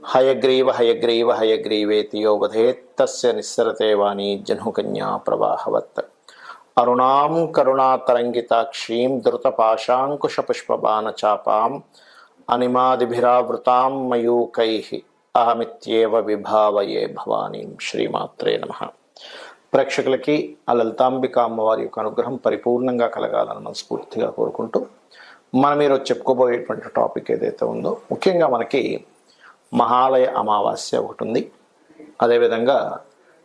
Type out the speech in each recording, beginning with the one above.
హయగ్రీవ హయగ్రీవ హయగ్రీవేతి యోగధేత్ తస్య నిస్సరతే వాణి జనుకన్యా ప్రవాహవత్. అరుణాం కరుణాతరంగితాక్షీం ధృతపాశాంకుశపుష్పబాణచాపాం అనిమాదిభిరావృతాం మయూకై అహమిత్యేవ విభావయే భవానీం శ్రీమాత్రే నమ. ప్రేక్షకులకి ఆ లలితాంబిక అమ్మవారి యొక్క అనుగ్రహం పరిపూర్ణంగా కలగాలని మనస్ఫూర్తిగా కోరుకుంటూ మనం ఈరోజు చెప్పుకోబోయేటువంటి టాపిక్ ఏదైతే ఉందో ముఖ్యంగా మనకి మహాలయ అమావాస్య ఒకటి ఉంది అదేవిధంగా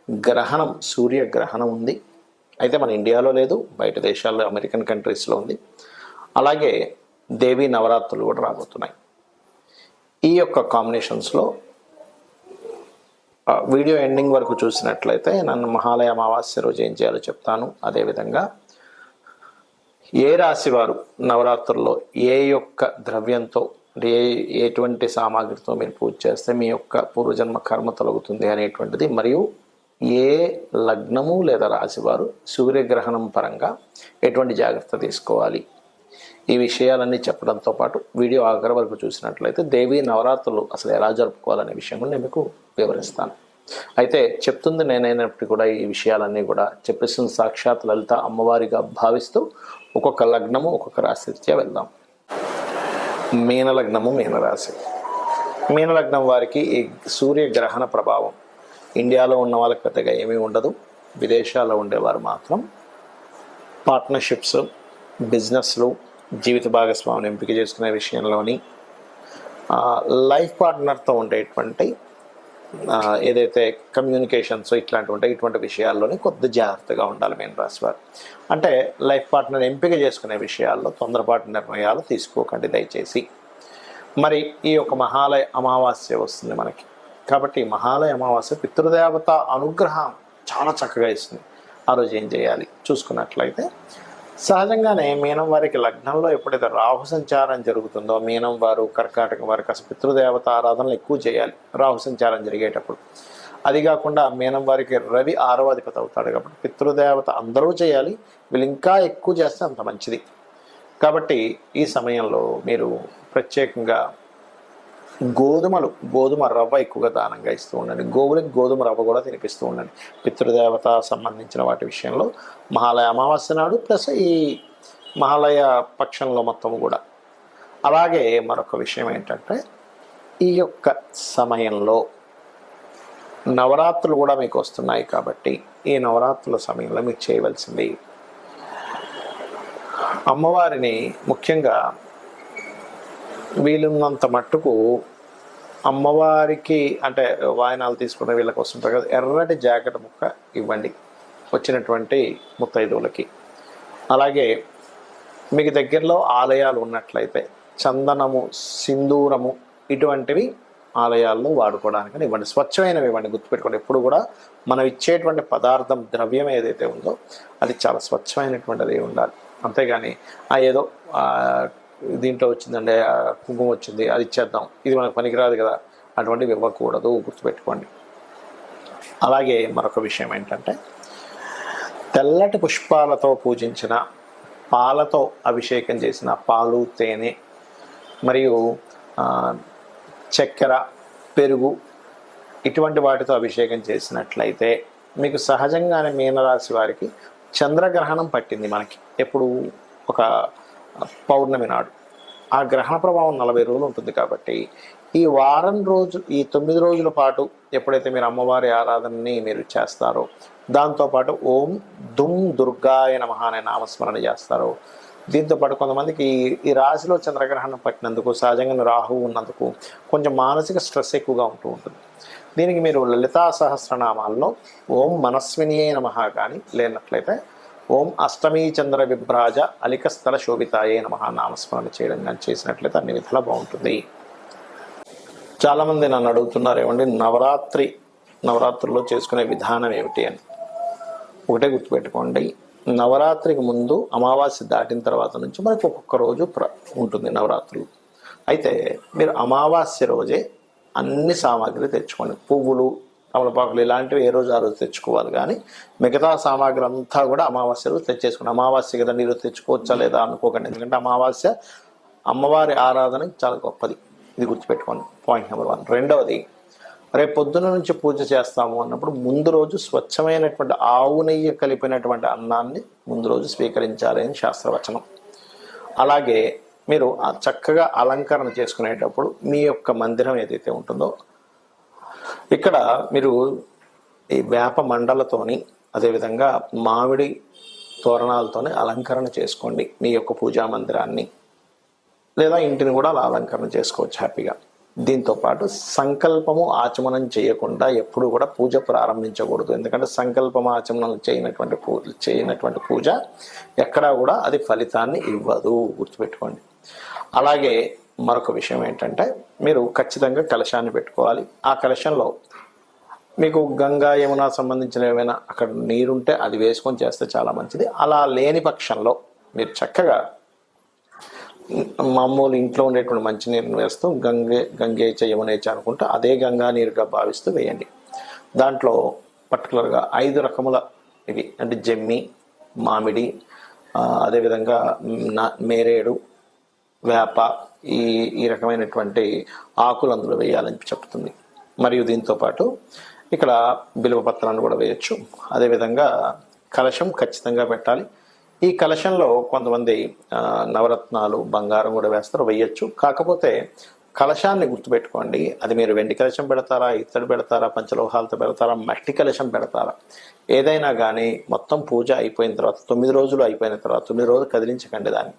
గ్రహణం సూర్యగ్రహణం ఉంది. అయితే మన ఇండియాలో లేదు బయట దేశాల్లో అమెరికన్ కంట్రీస్లో ఉంది. అలాగే దేవీ నవరాత్రులు కూడా రాబోతున్నాయి. ఈ యొక్క కాంబినేషన్స్లో వీడియో ఎండింగ్ వరకు చూసినట్లయితే నన్ను మహాలయ అమావాస్య రోజు ఏం చేయాలో చెప్తాను. అదేవిధంగా ఏ రాశి వారు నవరాత్రుల్లో ఏ యొక్క ద్రవ్యంతో అంటే ఏ ఎటువంటి సామాగ్రితో మీరు పూజ చేస్తే మీ యొక్క పూర్వజన్మ కర్మ తొలగుతుంది అనేటువంటిది. మరియు ఏ లగ్నము లేదా రాశివారు సూర్యగ్రహణం పరంగా ఎటువంటి జాగ్రత్త తీసుకోవాలి? ఈ విషయాలన్నీ చెప్పడంతో పాటు వీడియో ఆఖరి వరకు చూసినట్లయితే దేవీ నవరాత్రులు అసలు ఎలా జరుపుకోవాలనే విషయం కూడా నేను మీకు వివరిస్తాను. అయితే చెప్తుంది నేనైనప్పటికీ కూడా ఈ విషయాలన్నీ కూడా చెప్పేసిన సాక్షాత్ లలిత అమ్మవారిగా భావిస్తూ ఒక్కొక్క లగ్నము ఒక్కొక్క రాశిరీత్యా వెళ్దాం. మీనలగ్నము మీనరాశి. మీనలగ్నం వారికి ఈ సూర్యగ్రహణ ప్రభావం. ఇండియాలో ఉన్న వాళ్ళకి పెద్దగా ఏమీ ఉండదు. విదేశాల్లో ఉండేవారు మాత్రం పార్ట్నర్షిప్స్ బిజినెస్లు జీవిత భాగస్వామిని ఎంపిక చేసుకునే విషయంలోని లైఫ్ పార్ట్నర్తో ఉండేటువంటి ఏదైతే కమ్యూనికేషన్స్ ఇట్లాంటివి ఉంటాయి ఇటువంటి విషయాల్లోనే కొద్ది జాగ్రత్తగా ఉండాలి మేము రాస్ అంటే లైఫ్ పార్ట్నర్ ఎంపిక చేసుకునే విషయాల్లో తొందరపాటు నిర్ణయాలు తీసుకోకండి దయచేసి. మరి ఈ యొక్క మహాలయ అమావాస్య వస్తుంది మనకి. కాబట్టి మహాలయ అమావాస్య పితృదేవత అనుగ్రహం చాలా చక్కగా ఇస్తుంది. ఆ రోజు ఏం చేయాలి? చూసుకున్నట్లయితే సహజంగానే మీనం వారికి లగ్నంలో ఎప్పుడైతే రాహు సంచారం జరుగుతుందో మీనం వారు కర్కాటక వారికి అసలు పితృదేవత ఆరాధనలు ఎక్కువ చేయాలి రాహు సంచారం జరిగేటప్పుడు. అది కాకుండా మీనం వారికి రవి ఆరవ అధిపతి అవుతాడు కాబట్టి పితృదేవత అందరూ చేయాలి వీళ్ళు ఇంకా ఎక్కువ చేస్తే అంత మంచిది. కాబట్టి ఈ సమయంలో మీరు ప్రత్యేకంగా గోధుమలు గోధుమ రవ్వ ఎక్కువగా దానంగా ఇస్తూ ఉండండి. గోవులకి గోధుమ రవ్వ కూడా తినిపిస్తూ ఉండండి. పితృదేవత సంబంధించిన వాటి విషయంలో మహాలయ అమావాస్య నాడు ప్లస్ ఈ మహాలయ పక్షంలో మొత్తం కూడా. అలాగే మరొక విషయం ఏంటంటే ఈ యొక్క సమయంలో నవరాత్రులు కూడా మీకు వస్తున్నాయి కాబట్టి ఈ నవరాత్రుల సమయంలో మీరు చేయవలసింది అమ్మవారిని ముఖ్యంగా వీలున్నంత మట్టుకు అమ్మవారికి అంటే వాయనాలు తీసుకునే వీళ్ళకి వస్తుంటారు కదా ఎర్రటి జాకెట్ ముక్క ఇవ్వండి. వచ్చినటువంటి ముత్తైదువులకి. అలాగే మీకు దగ్గరలో ఆలయాలు ఉన్నట్లయితే చందనము సింధూరము ఇటువంటివి ఆలయాల్లో వాడుకోవడానికి ఇవ్వండి. స్వచ్ఛమైనవి ఇవ్వండి గుర్తుపెట్టుకోండి. ఎప్పుడు కూడా మనం ఇచ్చేటువంటి పదార్థం ద్రవ్యం ఏదైతే ఉందో అది చాలా స్వచ్ఛమైనటువంటిది ఉండాలి. అంతేగాని ఆ ఏదో దీంట్లో వచ్చిందండి కుంకుమ వచ్చింది అది ఇచ్చేద్దాం. ఇది మనకు పనికిరాదు కదా. అటువంటివి ఇవ్వకూడదు గుర్తుపెట్టుకోండి. అలాగే మరొక విషయం ఏంటంటే తెల్లటి పుష్పాలతో పూజించిన పాలతో అభిషేకం చేసిన పాలు తేనె మరియు చక్కెర పెరుగు ఇటువంటి వాటితో అభిషేకం చేసినట్లయితే మీకు సహజంగానే మీనరాశి వారికి చంద్రగ్రహణం పట్టింది మనకి. ఎప్పుడు ఒక పౌర్ణమి నాడు. ఆ గ్రహణ ప్రభావం నలభై రోజులు ఉంటుంది కాబట్టి ఈ వారం రోజు ఈ తొమ్మిది రోజుల పాటు ఎప్పుడైతే మీరు అమ్మవారి ఆరాధనని మీరు చేస్తారో దాంతోపాటు ఓం దుమ్ దుర్గాయ నమః అనే నామస్మరణ చేస్తారో దీంతో పాటు కొంతమందికి ఈ- ఈ రాశిలో చంద్రగ్రహణం పట్టినందుకు సహజంగా రాహువు ఉన్నందుకు కొంచెం మానసిక స్ట్రెస్ ఎక్కువగా ఉంటూ ఉంటుంది. దీనికి మీరు లలితా సహస్రనామాల్లో ఓం మనస్వినియే నమ కానీ లేనట్లయితే ఓం అష్టమీ చంద్ర విభ్రాజ అలిక స్థల శోభితాయే నమ నామస్మరణ చేయడం కానీ చేసినట్లయితే అన్ని విధాలా బాగుంటుంది. చాలామంది నన్ను అడుగుతున్నారు ఏమండి నవరాత్రి నవరాత్రుల్లో చేసుకునే విధానం ఏమిటి అని. ఒకటే గుర్తుపెట్టుకోండి నవరాత్రికి ముందు అమావాస్య దాటిన తర్వాత నుంచి మనకు ఒక్కొక్క రోజు ప్ర ఉంటుంది నవరాత్రులు. అయితే మీరు అమావాస్య రోజే అన్ని సామాగ్రి తెచ్చుకోండి. పువ్వులు తమలపాకులు ఇలాంటివి ఏ రోజు ఆ రోజు తెచ్చుకోవాలి. కానీ మిగతా సామాగ్రి అంతా కూడా అమావాస్య రోజు తెచ్చేసుకుని అమావాస్య కదా నీరు తెచ్చుకోవచ్చా లేదా అనుకోకండి. ఎందుకంటే అమావాస్య అమ్మవారి ఆరాధన చాలా గొప్పది. ఇది గుర్తుపెట్టుకోండి. Point number one. రెండవది రేపు పొద్దున నుంచి పూజ చేస్తాము అన్నప్పుడు ముందు రోజు స్వచ్ఛమైనటువంటి ఆవు నెయ్యి కలిపినటువంటి అన్నాన్ని ముందు రోజు స్వీకరించాలి అని శాస్త్రవచనం. అలాగే మీరు చక్కగా అలంకరణ చేసుకునేటప్పుడు మీ యొక్క మందిరం ఏదైతే ఉంటుందో ఇక్కడ మీరు ఈ వేప మండలతోని అదేవిధంగా మామిడి తోరణాలతోనే అలంకరణ చేసుకోండి మీ యొక్క పూజా మందిరాన్ని. లేదా ఇంటిని కూడా అలా అలంకరణ చేసుకోవచ్చు హ్యాపీగా. దీంతో పాటు సంకల్పము ఆచమనం చేయకుండా ఎప్పుడు కూడా పూజ ప్రారంభించకూడదు. ఎందుకంటే సంకల్పం ఆచమనం చేయనటువంటి పూజ చేయనటువంటి పూజ ఎక్కడా కూడా అది ఫలితాన్ని ఇవ్వదు. గుర్తుపెట్టుకోండి. అలాగే మరొక విషయం ఏంటంటే మీరు ఖచ్చితంగా కలశాన్ని పెట్టుకోవాలి. ఆ కలశంలో మీకు గంగా యమున సంబంధించిన ఏమైనా అక్కడ నీరుంటే అది వేసుకొని చేస్తే చాలా మంచిది. అలా లేని పక్షంలో మీరు చక్కగా మామూలు ఇంట్లో ఉండేటువంటి మంచినీరుని వేస్తూ గంగే గంగే యమునేచ అనుకుంటూ అదే గంగా నీరుగా భావిస్తూ వేయండి. దాంట్లో పర్టికులర్గా ఐదు రకముల ఇవి అంటే జమ్మి మామిడి అదేవిధంగా నా- మేరేడు వేప ఈ ఈ రకమైనటువంటి ఆకులు అందులో వేయాలని చెప్తుంది. మరియు దీంతో పాటు ఇక్కడ బిలువ పత్రాన్ని కూడా వేయచ్చు. అదేవిధంగా కలశం ఖచ్చితంగా పెట్టాలి. ఈ కలశంలో కొంతమంది నవరత్నాలు బంగారం కూడా వేస్తారు వేయచ్చు. కాకపోతే కలశాన్ని గుర్తుపెట్టుకోండి. అది మీరు వెండి కలశం పెడతారా ఇత్తడి పెడతారా పంచలోహాలతో పెడతారా మట్టి కలశం పెడతారా. ఏదైనా కానీ మొత్తం పూజ అయిపోయిన తర్వాత తొమ్మిది రోజులు అయిపోయిన తర్వాత తొమ్మిది రోజులు కదిలించకండి దాన్ని.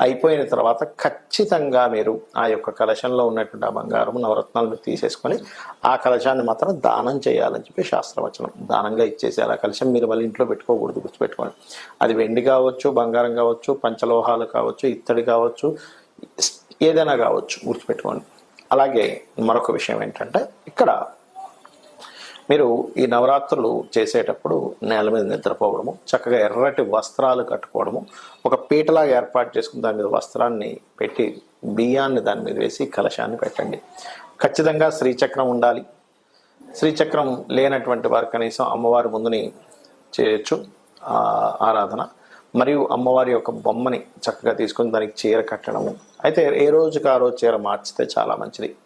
అయిపోయిన తర్వాత ఖచ్చితంగా మీరు ఆ యొక్క కలశంలో ఉన్నటువంటి ఆ బంగారం నవరత్నాలను తీసేసుకొని ఆ కలశాన్ని మాత్రం దానం చేయాలని చెప్పి శాస్త్రవచనం. దానంగా ఇచ్చేసేయాలి ఆ కలశం మీరు వాళ్ళ ఇంట్లో పెట్టుకోకూడదు గుర్తుపెట్టుకోండి. అది వెండి కావచ్చు బంగారం కావచ్చు పంచలోహాలు కావచ్చు ఇత్తడి కావచ్చు ఏదైనా కావచ్చు గుర్తుపెట్టుకోండి. అలాగే మరొక విషయం ఏంటంటే ఇక్కడ మీరు ఈ నవరాత్రులు చేసేటప్పుడు నేల మీద నిద్రపోవడము చక్కగా ఎర్రటి వస్త్రాలు కట్టుకోవడము ఒక పీటలాగా ఏర్పాటు చేసుకుని దాని మీద వస్త్రాన్ని పెట్టి బియ్యాన్ని దాని మీద వేసి కలశాన్ని పెట్టండి. ఖచ్చితంగా శ్రీచక్రం ఉండాలి. శ్రీచక్రం లేనటువంటి వారు కనీసం అమ్మవారి ముందుని చేయొచ్చు ఆరాధన. మరియు అమ్మవారి యొక్క బొమ్మని చక్కగా తీసుకొని దానికి చీర కట్టడము. అయితే ఏ రోజుకి ఆ రోజు చీర మార్చితే చాలా మంచిది.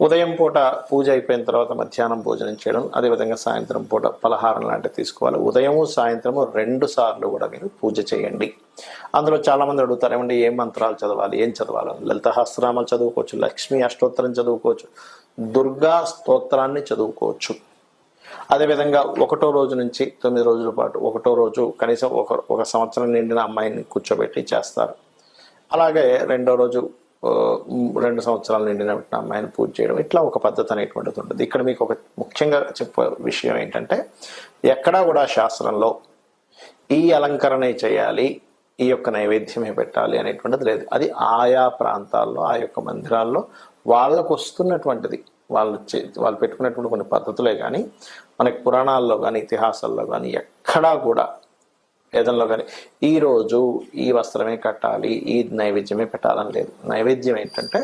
ఉదయం పూట పూజ అయిపోయిన తర్వాత మధ్యాహ్నం భోజనం చేయడం అదేవిధంగా సాయంత్రం పూట పలహారం లాంటివి తీసుకోవాలి. ఉదయము సాయంత్రము రెండు సార్లు కూడా మీరు పూజ చేయండి. అందులో చాలామంది అడుగుతారు ఏమండి ఏం మంత్రాలు చదవాలి ఏం చదవాలి లలిత చదువుకోవచ్చు లక్ష్మీ అష్టోత్తరం చదువుకోవచ్చు దుర్గా స్తోత్రాన్ని చదువుకోవచ్చు. అదేవిధంగా ఒకటో రోజు నుంచి తొమ్మిది రోజుల పాటు ఒకటో రోజు కనీసం ఒక ఒక సంవత్సరం నిండిన అమ్మాయిని కూర్చోబెట్టి చేస్తారు. అలాగే రెండో రోజు రెండు సంవత్సరాలు నిండిన అమ్మాయిని పూజ చేయడం ఇట్లా ఒక పద్ధతి అనేటువంటిది ఉంటుంది. ఇక్కడ మీకు ఒక ముఖ్యంగా చెప్పే విషయం ఏంటంటే ఎక్కడా కూడా శాస్త్రంలో ఈ అలంకరణే చేయాలి ఈ యొక్క నైవేద్యమే పెట్టాలి అనేటువంటిది లేదు. అది ఆయా ప్రాంతాల్లో ఆ యొక్క మందిరాల్లో వాళ్ళకు వస్తున్నటువంటిది. వాళ్ళు చే వాళ్ళు పెట్టుకున్నటువంటి కొన్ని పద్ధతులే కానీ మనకి పురాణాల్లో కానీ ఇతిహాసాల్లో కానీ ఎక్కడా కూడా ఏదంలో కానీ ఈ రోజు ఈ వస్త్రమే కట్టాలి ఈ నైవేద్యమే పెట్టాలని లేదు. నైవేద్యం ఏంటంటే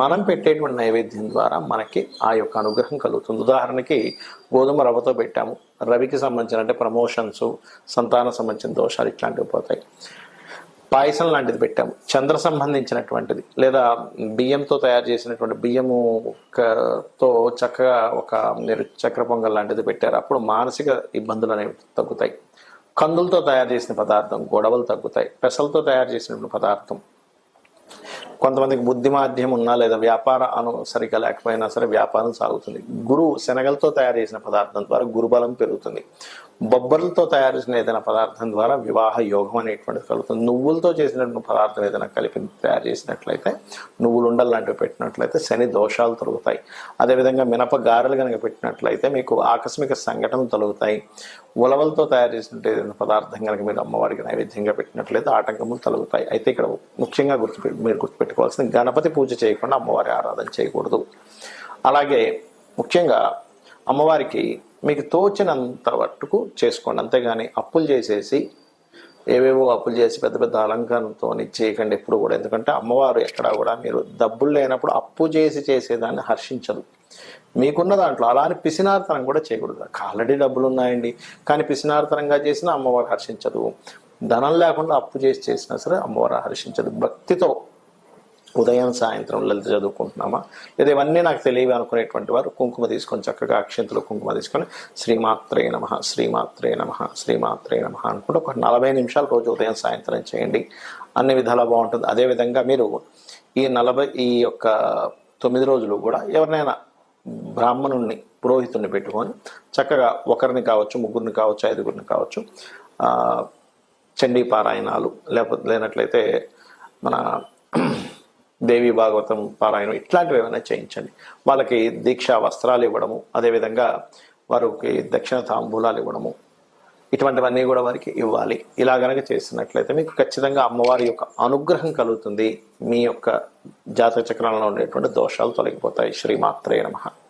మనం పెట్టేటువంటి నైవేద్యం ద్వారా మనకి ఆ యొక్క అనుగ్రహం కలుగుతుంది. ఉదాహరణకి గోధుమ రవ్వతో పెట్టాము. రవికి సంబంధించిన అంటే ప్రమోషన్స్ సంతాన సంబంధించిన దోషాలు ఇట్లాంటివి పోతాయి. పాయసం లాంటిది పెట్టాము. చంద్ర సంబంధించినటువంటిది లేదా బియ్యంతో తయారు చేసినటువంటి బియ్యము తో చక్కగా ఒక మీరు చక్ర పొంగల్ లాంటిది పెట్టారు. అప్పుడు మానసిక ఇబ్బందులు అనేవి తగ్గుతాయి. కందులతో తయారు చేసిన పదార్థం గొడవలు తగ్గుతాయి పెసలతో తయారు చేసినటువంటి పదార్థం. కొంతమందికి బుద్ధి మాధ్యం ఉన్నా లేదా వ్యాపార అను సరిగ్గా లేకపోయినా సరే వ్యాపారం సాగుతుంది. గురువు శనగలతో తయారు చేసిన పదార్థం ద్వారా గురుబలం పెరుగుతుంది. బొబ్బర్లతో తయారు చేసిన ఏదైనా పదార్థం ద్వారా వివాహ యోగం అనేటువంటిది కలుగుతుంది. నువ్వులతో చేసినటువంటి పదార్థం ఏదైనా కలిపి తయారు చేసినట్లయితే నువ్వులు ఉండలు లాంటివి పెట్టినట్లయితే శని దోషాలు తొలుగుతాయి. అదేవిధంగా మినప గారెలు కనుక పెట్టినట్లయితే మీకు ఆకస్మిక సంఘటనలు తొలుగుతాయి. ఉలవలతో తయారు చేసినట్టు ఏదైనా పదార్థం కనుక మీరు అమ్మవారికి నైవేద్యంగా పెట్టినట్లయితే ఆటంకములు తొలుగుతాయి. అయితే ఇక్కడ ముఖ్యంగా గుర్తు మీరు గుర్తుపెట్టుకోవాల్సింది గణపతి పూజ చేయకుండా అమ్మవారి ఆరాధన చేయకూడదు. అలాగే ముఖ్యంగా అమ్మవారికి మీకు తోచినంత మట్టుకు చేసుకోండి. అంతేగాని అప్పులు చేసేసి ఏవేవో అప్పులు చేసి పెద్ద పెద్ద అలంకారంతో చేయకండి ఎప్పుడు కూడా. ఎందుకంటే అమ్మవారు ఎక్కడా కూడా మీరు డబ్బులు లేనప్పుడు అప్పు చేసి చేసేదాన్ని హర్షించదు మీకున్న దాంట్లో అలానే పిసినార్తనం కూడా చేయకూడదు. ఆల్రెడీ డబ్బులు ఉన్నాయండి. కానీ పిసినార్తనంగా చేసినా అమ్మవారు హర్షించదు. ధనం లేకుండా అప్పు చేసి చేసినా సరే అమ్మవారు హర్షించదు. భక్తితో ఉదయం సాయంత్రం లలిత చదువుకుంటున్నామా? లేదా ఇవన్నీ నాకు తెలియవి అనుకునేటువంటి వారు కుంకుమ తీసుకొని చక్కగా అక్షంతలు కుంకుమ తీసుకొని శ్రీమాత్రే నమ శ్రీమాత్రే నమ శ్రీమాత్రే నమ అనుకుంటే ఒక నలభై నిమిషాలు రోజు ఉదయం సాయంత్రం చేయండి. అన్ని విధాలా బాగుంటుంది. అదేవిధంగా మీరు ఈ నలభై ఈ యొక్క తొమ్మిది రోజులు కూడా ఎవరినైనా బ్రాహ్మణుణ్ణి పురోహితుణ్ణి పెట్టుకొని చక్కగా ఒకరిని కావచ్చు ముగ్గురిని కావచ్చు ఐదుగురిని కావచ్చు చండీ పారాయణాలు లేకపోతే లేనట్లయితే మన దేవి భాగవతం పారాయణం ఇట్లాంటివి ఏమైనా చేయించండి. వాళ్ళకి దీక్షా వస్త్రాలు ఇవ్వడము అదేవిధంగా వారికి దక్షిణ తాంబూలాలు ఇవ్వడము ఇటువంటివన్నీ కూడా వారికి ఇవ్వాలి. ఇలా గనక చేసినట్లయితే మీకు ఖచ్చితంగా అమ్మవారి యొక్క అనుగ్రహం కలుగుతుంది. మీ యొక్క జాతక చక్రంలో ఉండేటువంటి దోషాలు తొలగిపోతాయి. శ్రీమాత్రే నమః.